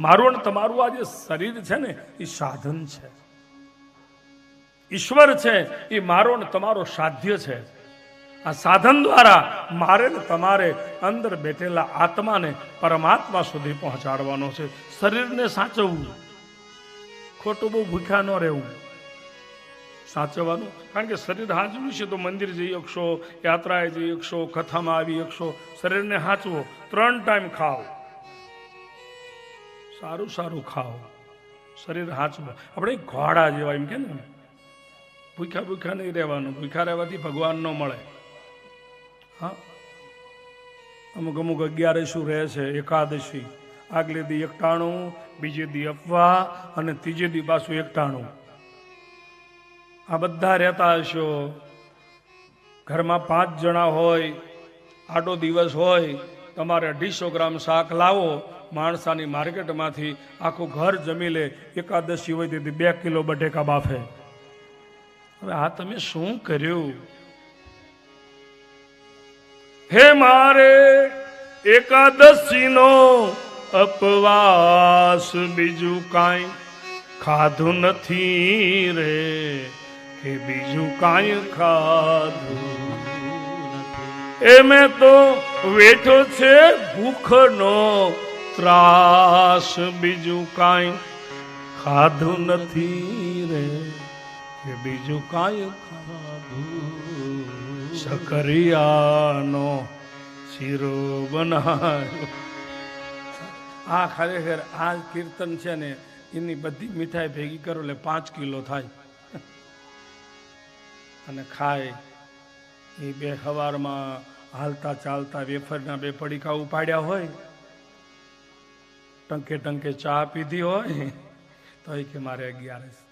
મારું અને તમારું આ જે શરીર છે ને, એ સાધન છે. ઈશ્વર છે, એ મારો ને તમારો સાધ્ય છે. આ સાધન દ્વારા મારે ને તમારે અંદર બેઠેલા આત્માને પરમાત્મા સુધી પહોંચાડવાનો છે. શરીરને સાચવવું, ખોટું બહુ ભૂખ્યા ન રહેવું. સાચવવાનું, કારણ કે શરીર હાચવ્યું છે તો મંદિર જઈ શકશો, યાત્રાએ જઈ શકશો, કથામાં આવી શકશો. શરીરને હાચવો, ત્રણ ટાઈમ ખાઓ. સારું સારું ખાઓ. શરીર હાચવો આપણે ઘોડા જેવા એમ કે ને ભૂખ્યા ભૂખ્યા નહીં રહેવાનું. ભૂખ્યા રહેવાથી ભગવાન ન મળે. હા? અમુક અમુક અગિયારસું રહે છે, એકાદશી. આગલે દી એકટાણું, બીજે દી અફવા અને ત્રીજે દી પાછું એકટાણું. આ બધા રહેતા હશો. ઘરમાં પાંચ જણા હોય આટો દિવસ હોય તમારે અઢીસો ગ્રામ શાક લાવો. માણસાની માર્કેટમાંથી આખું ઘર જમી લે એકાદશી હોય તેથી બે કિલો બટેકા બાફે. હવે આ તમે શું કર્યું? હે મારે, એકાદશીનો અપવાસ બીજું કાંઈ ખાધું નથી રે. કે બીજું કાંઈ ખાધું એ મેં તો વેઠો છે ભૂખનો ત્રાસ. બીજું કાંઈ ખાધું નથી રે. કે બીજું કાંઈ સકરિયાનો શીરો બનાવ્યો આ ખરેખર આ કીર્તન છે ને, એની બધી મીઠાઈ ભેગી કરો એટલે પાંચ કિલો થાય. અને ખાય. એ બે સવારમાં હાલતા ચાલતા વેફરના બે પડીકા ઉપાડ્યા હોય, ટંકે ટંકે ચા પીધી હોય, તો એ કે મારે અગિયારસ